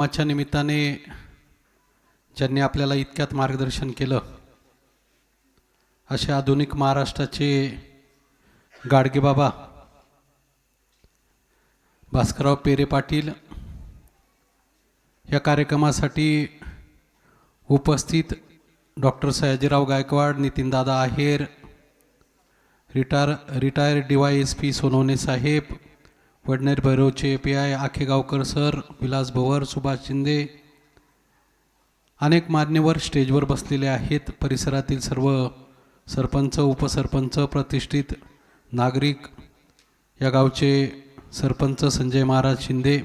माच्या निमित्ताने ज्यांनी आपल्याला इतक्यात मार्गदर्शन केलं असे आधुनिक महाराष्ट्राचे गाडगेबाबा भास्करराव पेरे पाटील या कार्यक्रमासाठी उपस्थित doctor Sayajirao Gaikwad Nitindada Aher retire retired D Y S P Sonawane Saheb Wadner भैरवचे P I Akhegaonkar sir Vilas Bhavar Subhash Shinde अनेक मान्यवर स्टेजवर बसलेले आहेत. परिसरातील सर्व सरपंच उपसरपंच प्रतिष्ठित नागरिक या गावचे सरपंच संजय महाराज शिंदे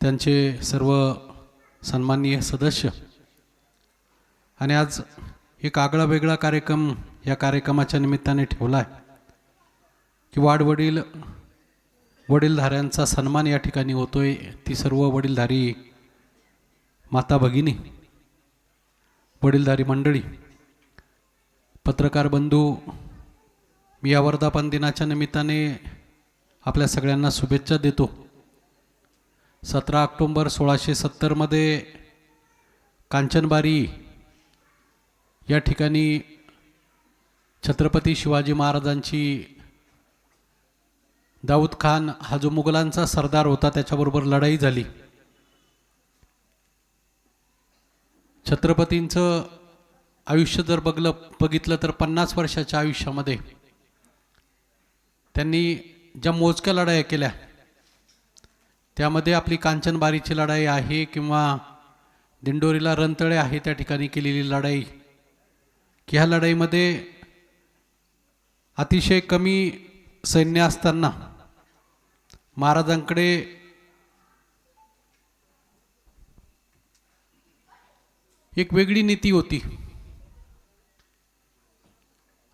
त्यांचे सर्व सन्माननीय सदस्य. आणि आज एक आगळा वेगळा कार्यक्रम या कार्यक्रमाच्या निमित्ताने ठेवला आहे. की वाडवडील वडीलधाऱ्यांचा सन्मान या ठिकाणी होतोय. ती सर्व वडीलधारी माता भगिनी वडीलधारी मंडळी पत्रकार बंधू मी या वर्धापन दिनाच्या निमित्ताने आपल्या सगळ्यांना शुभेच्छा देतो. सतरा ऑक्टोंबर सोळाशे सत्तरमध्ये कांचनबारी या ठिकाणी छत्रपती शिवाजी महाराजांची दाऊद खान हा जो मुघलांचा सरदार होता त्याच्याबरोबर लढाई झाली. छत्रपतींचं आयुष्य जर बघलं बघितलं तर पन्नास वर्षाच्या आयुष्यामध्ये त्यांनी ज्या मोजक्या लढाया केल्या त्यामध्ये आपली कांचनबारीची लढाई आहे किंवा दिंडोरीला रंतळे आहे त्या ठिकाणी केलेली लढाई की ह्या लढाईमध्ये अतिशय कमी सैन्य असताना महाराजांकडे एक वेगळी नीती होती.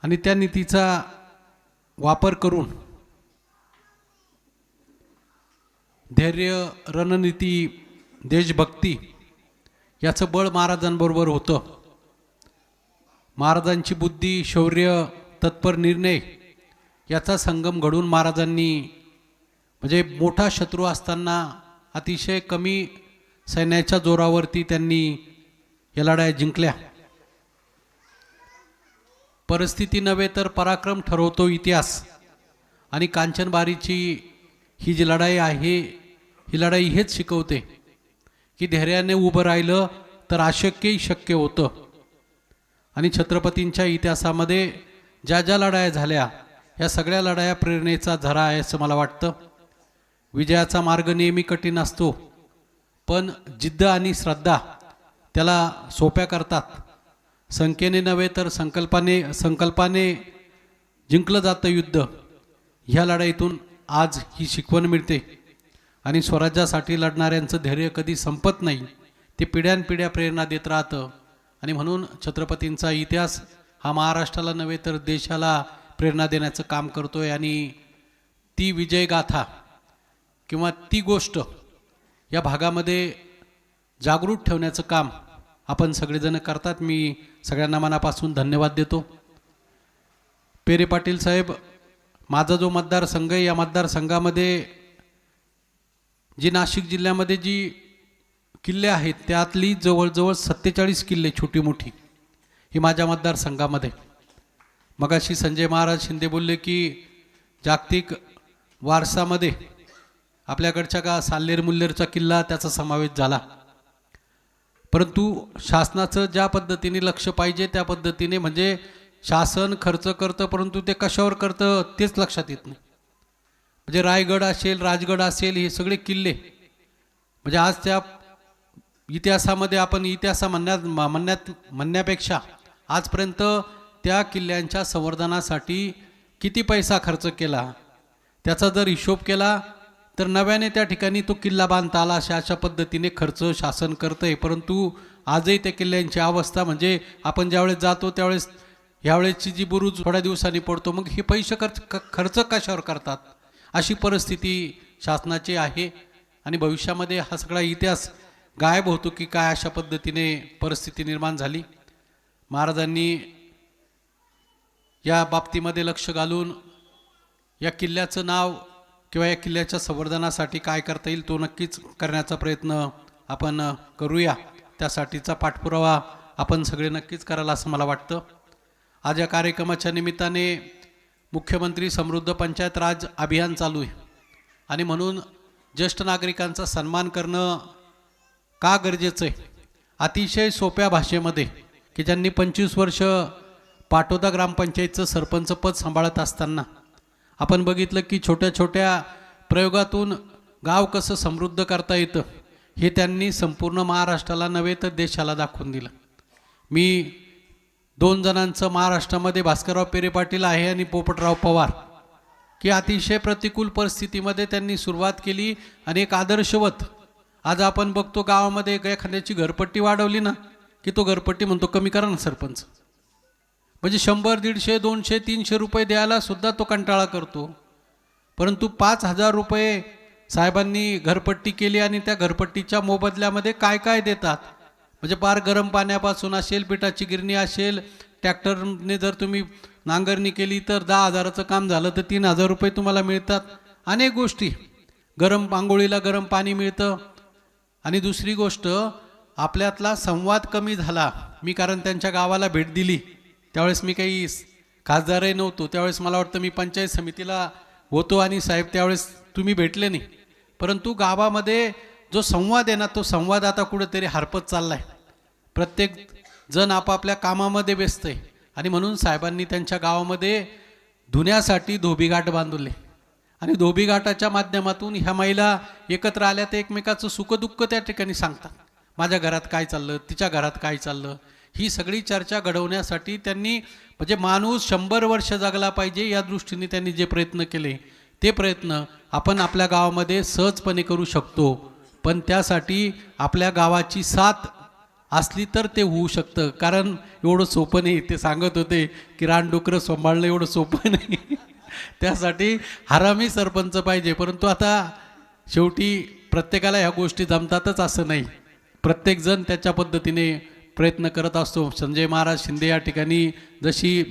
आणि त्या नीतीचा वापर करून धैर्य रणनीती देशभक्ती याचं बळ महाराजांबरोबर होतं. महाराजांची बुद्धी शौर्य तत्पर निर्णय याचा संगम घडून महाराजांनी म्हणजे मोठा शत्रू असताना अतिशय कमी सैन्याच्या जोरावरती त्यांनी या लढाया जिंकल्या. परिस्थिती नव्हे तर पराक्रम ठरवतो इतिहास. आणि कांचनबारीची ही जी लढाई आहे ही लढाई हेच शिकवते की धैर्याने उभं राहिलं तर अशक्यही शक्य होतं. आणि छत्रपतींच्या इतिहासामध्ये ज्या ज्या लढाया झाल्या ह्या सगळ्या लढाया प्रेरणेचा झरा आहे असं मला वाटतं. विजयाचा मार्ग नेहमी कठीण असतो पण जिद्द आणि श्रद्धा त्याला सोप्या करतात. संख्येने नव्हे तर संकल्पाने संकल्पाने जिंकलं जातं युद्ध. ह्या लढाईतून आज ही शिकवण मिळते आणि स्वराज्यासाठी लढणाऱ्यांचं धैर्य कधी संपत नाही ते पिढ्यानपिढ्या प्रेरणा देत राहतं. आणि म्हणून छत्रपतींचा इतिहास हा महाराष्ट्राला नव्हे तर देशाला प्रेरणा देण्याचं काम करतोय आणि ती विजयगाथा किंवा ती गोष्ट या भागामध्ये जागृत ठेवण्याचं काम आपण सगळेजण करतात. मी सगळ्यांना मनापासून धन्यवाद देतो. पेरे पाटील साहेब माझा जो मतदारसंघ आहे या मतदारसंघामध्ये जी नाशिक जिल्ह्यामध्ये जी किल्ले आहेत त्यातली जवळजवळ सत्तेचाळीस किल्ले छोटी मोठी ही माझ्या मतदारसंघामध्ये. मगाशी संजय महाराज शिंदे बोलले की जागतिक वारसामध्ये आपल्याकडच्या का साल्लेर मुल्लेरचा किल्ला त्याचा समावेश झाला. परंतु शासनाचं ज्या पद्धतीने लक्ष पाहिजे त्या पद्धतीने म्हणजे शासन खर्च करतं परंतु ते कशावर करतं तेच लक्षात येत नाही. म्हणजे रायगड असेल राजगड असेल हे सगळे किल्ले. म्हणजे आज त्या इतिहासामध्ये आपण इतिहास म्हणण्यात म्हणण्यात म्हणण्यापेक्षा आजपर्यंत त्या किल्ल्यांच्या संवर्धनासाठी किती पैसा खर्च केला त्याचा जर हिशोब केला तर नव्याने त्या ठिकाणी तो किल्ला बांधता आला. अशा अशा पद्धतीने खर्च शासन करतं आहे परंतु आजही त्या किल्ल्यांची अवस्था म्हणजे आपण ज्यावेळेस जातो त्यावेळेस ह्यावेळेसची जी बुरुज थोड्या दिवसांनी पडतो मग हे पैसे खर्च खर्च कशावर करतात? अशी परिस्थिती शासनाची आहे आणि भविष्यामध्ये हा सगळा इतिहास गायब होतो की काय अशा पद्धतीने परिस्थिती निर्माण झाली. महाराजांनी या बाबतीमध्ये लक्ष घालून या किल्ल्याचं नाव किंवा या किल्ल्याच्या संवर्धनासाठी काय करता येईल तो नक्कीच करण्याचा प्रयत्न आपण करूया. त्यासाठीचा पाठपुरावा आपण सगळे नक्कीच करायला असं मला वाटतं. आज या कार्यक्रमाच्या निमित्ताने मुख्यमंत्री समृद्ध पंचायत राज अभियान चालू आहे. आणि म्हणून ज्येष्ठ नागरिकांचा सन्मान करणं का गरजेचं आहे? अतिशय सोप्या भाषेमध्ये की ज्यांनी पंचवीस वर्ष पाटोदा ग्रामपंचायतचं सरपंच पद सांभाळत असताना आपण बघितलं की छोट्या छोट्या प्रयोगातून गाव कसं समृद्ध करता येतं हे त्यांनी संपूर्ण महाराष्ट्राला नव्हे तर देशाला दाखवून दिलं. मी दोन जणांचं महाराष्ट्रामध्ये भास्करराव पेरे पाटील आहे आणि पोपटराव पवार की अतिशय प्रतिकूल परिस्थितीमध्ये त्यांनी सुरुवात केली. आणि एक आदर्शवत आज आपण बघतो गावामध्ये एखाद्याची घरपट्टी वाढवली ना की तो घरपट्टी म्हणतो कमी करा ना सरपंच. म्हणजे शंभर दीडशे दोनशे तीनशे रुपये द्यायला सुद्धा तो कंटाळा करतो. परंतु पाच हजार रुपये साहेबांनी घरपट्टी केली आणि त्या घरपट्टीच्या मोबदल्यामध्ये काय काय देतात? म्हणजे पार गरम पाण्यापासून असेल पिठाची गिरणी असेल ट्रॅक्टरने जर तुम्ही नांगरणी केली तर दहा हजाराचं काम झालं तर तीन हजार रुपये तुम्हाला मिळतात. अनेक गोष्टी. गरम आंघोळीला गरम पाणी मिळतं. आणि दुसरी गोष्ट आपल्यातला संवाद कमी झाला. मी कारण त्यांच्या गावाला भेट दिली. त्यावेळेस मी काही खासदारही नव्हतो. त्यावेळेस मला वाटतं मी पंचायत समितीला होतो आणि साहेब त्यावेळेस तुम्ही भेटले नाही. परंतु गावामध्ये जो संवाद आहे ना तो संवाद आता कुठेतरी हरपत चालला आहे प्रत्येक जण आपापल्या कामामध्ये व्यस्त आहे. आणि म्हणून साहेबांनी त्यांच्या गावामध्ये धुण्यासाठी धोबीघाट बांधले. आणि धोबीघाटाच्या माध्यमातून ह्या महिला एकत्र आल्या तर एकमेकाचं सुखदुःख त्या ठिकाणी सांगतात. माझ्या घरात काय चाललं? तिच्या घरात काय चाललं? ही सगळी चर्चा घडवण्यासाठी त्यांनी म्हणजे माणूस शंभर वर्ष जगला पाहिजे या दृष्टीने त्यांनी जे प्रयत्न केले ते प्रयत्न आपण आपल्या गावामध्ये सहजपणे करू शकतो. पण त्यासाठी आपल्या गावाची साथ असली तर ते होऊ शकतं. कारण एवढं सोपं नाही ते सांगत होते की रानडुकरं सांभाळणं एवढं सोपं नाही. त्यासाठी हरामी सरपंच पाहिजे. परंतु आता शेवटी प्रत्येकाला ह्या गोष्टी जमतातच असं नाही. प्रत्येकजण त्याच्या पद्धतीने प्रयत्न करत असतो. संजय महाराज शिंदे या ठिकाणी जशी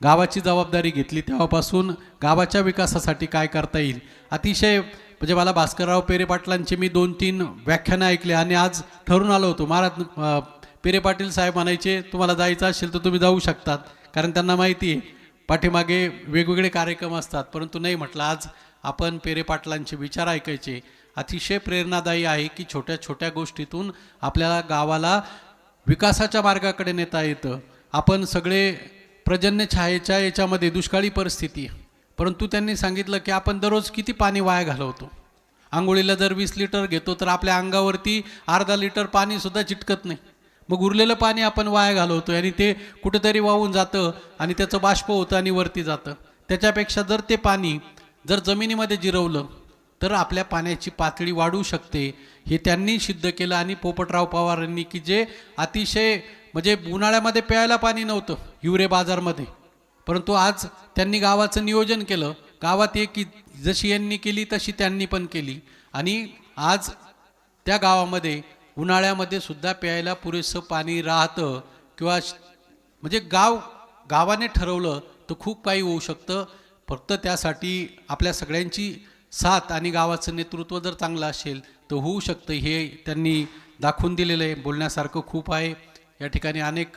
गावाची जबाबदारी घेतली तेव्हापासून गावाच्या विकासासाठी काय करता येईल? अतिशय म्हणजे मला भास्करराव पेरेपाटलांचे मी दोन तीन व्याख्यानं ऐकले आणि आज ठरून आलो होतो. महाराज पेरेपाटील पेरे पाटील साहेब म्हणायचे तुम्हाला जायचं असेल तर तुम्ही जाऊ शकतात कारण त्यांना माहिती आहे पाठीमागे वेगवेगळे कार्यक्रम असतात. परंतु नाही म्हटलं आज आपण पेरे पाटलांचे विचार ऐकायचे. अतिशय प्रेरणादायी आहे की छोट्या छोट्या गोष्टीतून आपल्याला गावाला विकासाच्या मार्गाकडे नेता येतं. आपण सगळे प्रजन्य छायेच्या याच्यामध्ये दुष्काळी परिस्थिती आहे. परंतु त्यांनी सांगितलं की आपण दररोज किती पाणी वाया घालवतो? आंघोळीला जर वीस लिटर घेतो तर आपल्या अंगावरती अर्धा लिटर पाणीसुद्धा चिटकत नाही. मग उरलेलं पाणी आपण वाया घालवतो आणि ते कुठंतरी वाहून जातं आणि त्याचं बाष्प होतं आणि वरती जातं. त्याच्यापेक्षा जर ते पाणी जर जमिनीमध्ये जिरवलं तर आपल्या पाण्याची पातळी वाढू शकते हे त्यांनी सिद्ध केलं. आणि पोपटराव पवार यांनी की जे अतिशय म्हणजे उन्हाळ्यामध्ये प्यायला पाणी नव्हतं हिवरे बाजारमध्ये. परंतु आज त्यांनी गावाचं नियोजन केलं. गावात एक जशी यांनी केली तशी त्यांनी पण केली. आणि आज त्या गावामध्ये उन्हाळ्यामध्ये सुद्धा प्यायला पुरेसं पाणी राहतं किंवा म्हणजे गाव गावाने ठरवलं तर खूप काही होऊ शकतं. फक्त त्यासाठी आपल्या सगळ्यांची साथ आणि गावाचं नेतृत्व जर चांगलं असेल तर होऊ शकतं. हे त्यांनी दाखवून दिलेलं आहे. बोलण्यासारखं खूप आहे. या ठिकाणी अनेक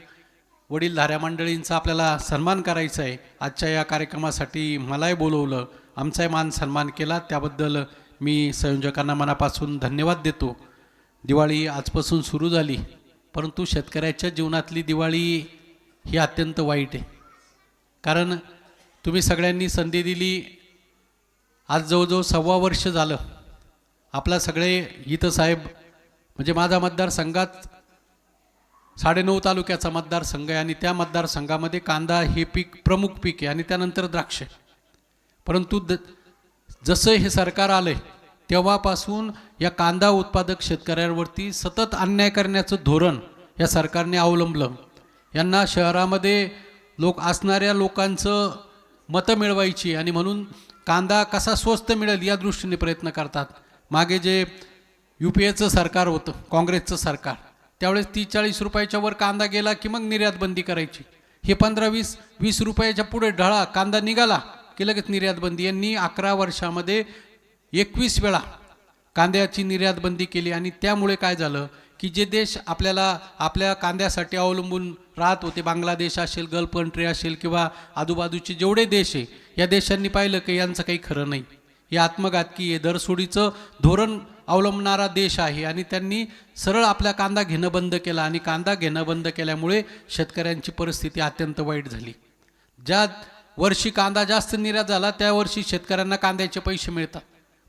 वडीलधाऱ्या मंडळींचा आपल्याला सन्मान करायचा आहे. आजच्या या कार्यक्रमासाठी मलाही बोलवलं. आमचाही मान सन्मान केला. त्याबद्दल मी संयोजकांना मनापासून धन्यवाद देतो. दिवाळी आजपासून सुरू झाली. परंतु शेतकऱ्याच्या जीवनातली दिवाळी ही अत्यंत वाईट आहे. कारण तुम्ही सगळ्यांनी संधी दिली आज जवळजवळ सव्वा वर्ष झालं. आपला सगळे इथं साहेब म्हणजे माझा मतदारसंघात साडेनऊ तालुक्याचा मतदारसंघ आहे आणि त्या मतदारसंघामध्ये कांदा हे पीक प्रमुख पीक आहे आणि त्यानंतर द्राक्ष परंतु द जसं हे सरकार आलं आहे तेव्हापासून या कांदा उत्पादक शेतकऱ्यांवरती सतत अन्याय करण्याचं धोरण या सरकारने अवलंबलं. यांना शहरामध्ये लोक असणाऱ्या लोकांचं मतं मिळवायची आणि म्हणून कांदा कसा स्वस्त मिळेल या दृष्टीने प्रयत्न करतात. मागे जे यू पी एचं सरकार होतं काँग्रेसचं सरकार त्यावेळेस तीस चाळीस रुपयाच्या वर कांदा गेला की मग निर्यात बंदी करायची. हे पंधरा वीस वीस रुपयाच्या पुढे ढळा कांदा निघाला की लगेच निर्यात बंदी. यांनी अकरा वर्षामध्ये एकवीस वेळा कांद्याची निर्यात बंदी केली आणि त्यामुळे काय झालं? की जे देश आपल्याला आपल्या कांद्यासाठी अवलंबून राहत होते बांगलादेश असेल गल्फ कंट्री असेल किंवा आजूबाजूचे जेवढे देश आहे या देशांनी पाहिलं की यांचं काही खरं नाही. हे आत्मघातकी आहे. दरसोडीचं धोरण अवलंबणारा देश आहे आणि त्यांनी सरळ आपला कांदा घेणं बंद केला आणि कांदा घेणं बंद केल्यामुळे शेतकऱ्यांची परिस्थिती अत्यंत वाईट झाली. ज्या वर्षी कांदा जास्त निर्यात झाला त्या वर्षी शेतकऱ्यांना कांद्याचे पैसे मिळतात.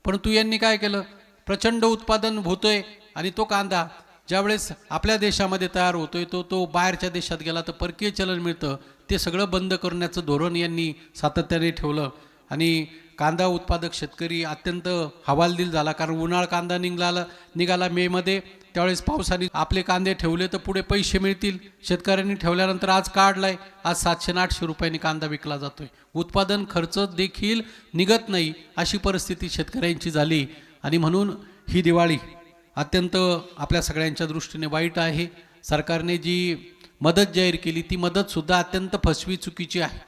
परंतु यांनी काय केलं? प्रचंड उत्पादन होतोय आणि तो कांदा ज्यावेळेस आपल्या देशामध्ये तयार होतोय तो तो बाहेरच्या देशात गेला तर परकीय चलन मिळतं. ते सगळं बंद करण्याचं धोरण यांनी सातत्याने ठेवलं. आणि कांदा उत्पादक शेतकरी अत्यंत हवालदिल झाला कारण उन्हाळ कांदा निघाला निघाला मेमध्ये त्यावेळेस पावसाने आपले कांदे ठेवले तर पुढे पैसे मिळतील. शेतकऱ्यांनी ठेवल्यानंतर आज काढलाय. आज सातशे आठशे रुपयांनी कांदा विकला जातोय. उत्पादन खर्च देखील निघत नाही अशी परिस्थिती शेतकऱ्यांची झाली. आणि म्हणून ही दिवाळी अत्यंत आपल्या सगळ्यांच्या दृष्टीने वाईट आहे. सरकारने जी मदत जाहीर केली ती मदतसुद्धा अत्यंत फसवी चुकीची आहे.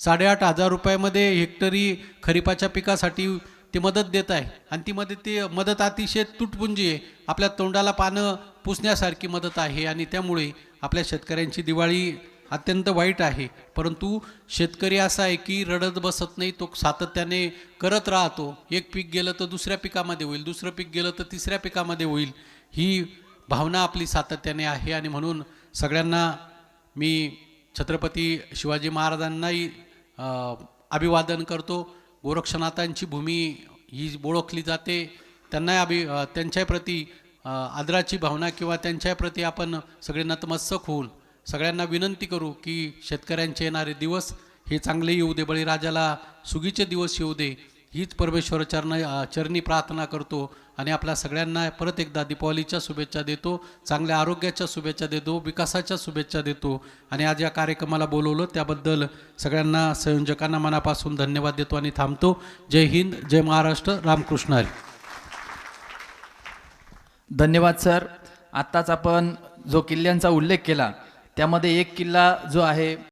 साडेआठ हजार रुपयामध्ये हेक्टरी खरीपाच्या पिकासाठी ते मदत देत आहे आणि ती मदत ती मदत अतिशय तुटपुंजी आहे. आपल्या तोंडाला पानं पुसण्यासारखी मदत आहे आणि त्यामुळे आपल्या शेतकऱ्यांची दिवाळी अत्यंत वाईट आहे. परंतु शेतकरी असा आहे की रडत बसत नाही तो सातत्याने करत राहतो. एक पीक गेलं तर दुसऱ्या पिकामध्ये होईल दुसरं पीक गेलं तर तिसऱ्या पिकामध्ये होईल. ही भावना आपली सातत्याने आहे आणि म्हणून सगळ्यांना मी छत्रपती शिवाजी महाराजांनाही अभिवादन करतो. गोरक्षनाथांची भूमी ही ओळखली जाते. त्यांना अभि त्यांच्याप्रती आदराची भावना किंवा त्यांच्याप्रती आपण सगळे नतमस्तक होऊन सगळ्यांना विनंती करू की शेतकऱ्यांचे येणारे दिवस हे चांगले येऊ दे बळीराजाला सुगीचे दिवस येऊ दे. हीच परमेश्वर चरण चरणी प्रार्थना करतो आणि आपल्या सगळ्यांना परत एकदा दीपावलीच्या शुभेच्छा देतो चांगल्या आरोग्याच्या शुभेच्छा देतो विकासाच्या शुभेच्छा देतो. आणि आज या कार्यक्रमाला बोलवलं त्याबद्दल सगळ्यांना संयोजकांना मनापासून धन्यवाद देतो आणि थांबतो. जय हिंद जय महाराष्ट्र रामकृष्ण हरी. धन्यवाद सर. आत्ताच आपण जो किल्ल्यांचा उल्लेख केला त्यामध्ये एक किल्ला जो आहे